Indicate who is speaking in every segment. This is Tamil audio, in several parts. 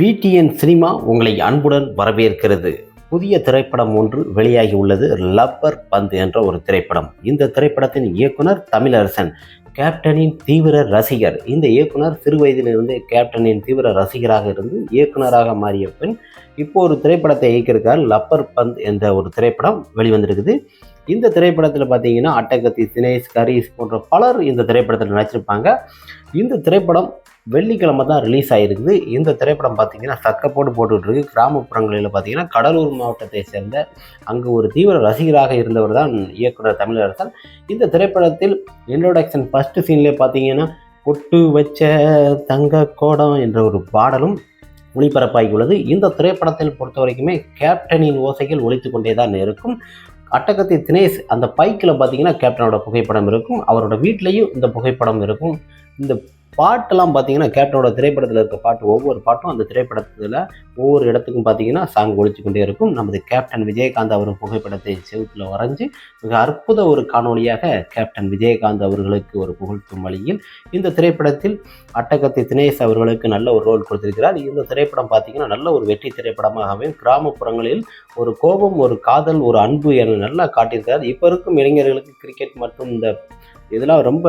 Speaker 1: பிடிஎன் சினிமா உங்களை அன்புடன் வரவேற்கிறது. புதிய திரைப்படம் ஒன்று வெளியாகி உள்ளது. லப்பர் பந்து என்ற ஒரு திரைப்படம். இந்த திரைப்படத்தின் இயக்குனர் தமிழரசன் கேப்டனின் தீவிர ரசிகர். இந்த இயக்குனர் சிறு வயதிலிருந்தே கேப்டனின் தீவிர ரசிகராக இருந்து இயக்குனராக மாறிய பின் இப்போ ஒரு திரைப்படத்தை இயக்கியிருக்கார். லப்பர் பந்த் என்ற ஒரு திரைப்படம் வெளிவந்திருக்குது. இந்த திரைப்படத்தில் பார்த்தீங்கன்னா அட்டகத்தி தினேஷ் கரீஸ் போன்ற பலர் இந்த திரைப்படத்தில் நடிச்சிருப்பாங்க. இந்த திரைப்படம் வெள்ளிக்கிழமை தான் ரிலீஸ் ஆகிருக்குது இந்த திரைப்படம் பார்த்தீங்கன்னா சக்கப்போடு போட்டுட்ருக்கு கிராமப்புறங்களில் பார்த்தீங்கன்னா கடலூர் மாவட்டத்தை சேர்ந்த அங்கு ஒரு தீவிர ரசிகராக இருந்தவர் தான் இயக்குனர் தமிழரசன். இந்த திரைப்படத்தில் இன்ட்ரோடக்ஷன் ஃபஸ்ட்டு சீன்லேயே பார்த்தீங்கன்னா கொட்டு வச்ச தங்க கோடம் என்ற ஒரு பாடலும் ஒளிபரப்பாகி உள்ளது இந்த திரைப்படத்தில் பொறுத்த வரைக்குமே கேப்டனின் ஓசைகள் ஒழித்து கொண்டே தான் இருக்கும். அட்டகத்தி தினேஷ் அந்த பைக்கில் பார்த்தீங்கன்னா கேப்டனோட புகைப்படம் இருக்கும். அவரோட வீட்லேயும் இந்த புகைப்படம் இருக்கும். இந்த பாட்டெல்லாம் பார்த்தீங்கன்னா கேப்டனோட திரைப்படத்தில் இருக்க பாட்டு ஒவ்வொரு பாட்டும் அந்த திரைப்படத்தில் ஒவ்வொரு இடத்துக்கும் பார்த்தீங்கன்னா சாங் ஒழிச்சு கொண்டே இருக்கும். நமது கேப்டன் விஜயகாந்த் அவர் புகைப்படத்தை செவுத்தில் வரைஞ்சி மிக அற்புத ஒரு காணொளியாக கேப்டன் விஜயகாந்த் அவர்களுக்கு ஒரு புகழ்த்தும் வழியில் இந்த திரைப்படத்தில் அட்டகத்தி தினேஷ் அவர்களுக்கு நல்ல ஒரு ரோல் கொடுத்திருக்கிறார். இந்த திரைப்படம் பார்த்தீங்கன்னா நல்ல ஒரு வெற்றி திரைப்படமாகவே கிராமப்புறங்களில் ஒரு கோபம் ஒரு காதல் ஒரு அன்பு என நல்லா காட்டியிருக்கிறார். இப்போ இருக்கும் இளைஞர்களுக்கு கிரிக்கெட் மற்றும் இந்த இதெல்லாம் ரொம்ப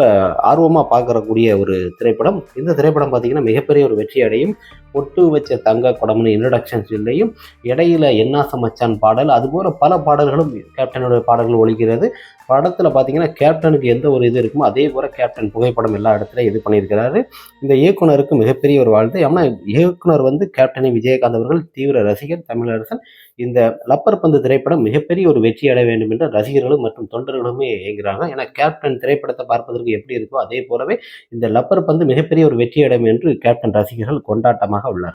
Speaker 1: ஆர்வமாக பார்க்கறக்கூடிய ஒரு திரைப்படம். இந்த திரைப்படம் பார்த்தீங்கன்னா மிகப்பெரிய ஒரு வெற்றி அடையும். ஒட்டு வச்ச தங்க குடம்னு இன்ட்ரடக்ஷன் இல்லையும். இடையில என்ன சமைச்சான் பாடல். அதுபோல் பல பாடல்களும் கேப்டனுடைய பாடல்கள் ஒழிக்கிறது படத்தில் பார்த்தீங்கன்னா கேப்டனுக்கு எந்த ஒரு இது இருக்குமோ அதே போல் கேப்டன் புகைப்படம் எல்லா இடத்துலையும் இது பண்ணியிருக்கிறாரு. இந்த இயக்குனருக்கு மிகப்பெரிய ஒரு வாழ்த்து. ஆனால் இயக்குனர் வந்து கேப்டனை விஜயகாந்த் அவர்கள் தீவிர ரசிகர் தமிழரசன் இந்த லப்பர் பந்து திரைப்படம் மிகப்பெரிய ஒரு வெற்றி அடைய வேண்டும் என்று ரசிகர்களும் மற்றும் தொண்டர்களுமே ஏங்குறாங்க. ஏன்னா கேப்டன் திரைப்படத்தை பார்ப்பதற்கு எப்படி இருக்கோ அதே போலவே இந்த லப்பர் பந்து மிகப்பெரிய ஒரு வெற்றி அடையும் என்று கேப்டன் ரசிகர்கள் கொண்டாட்டமாக உள்ளார்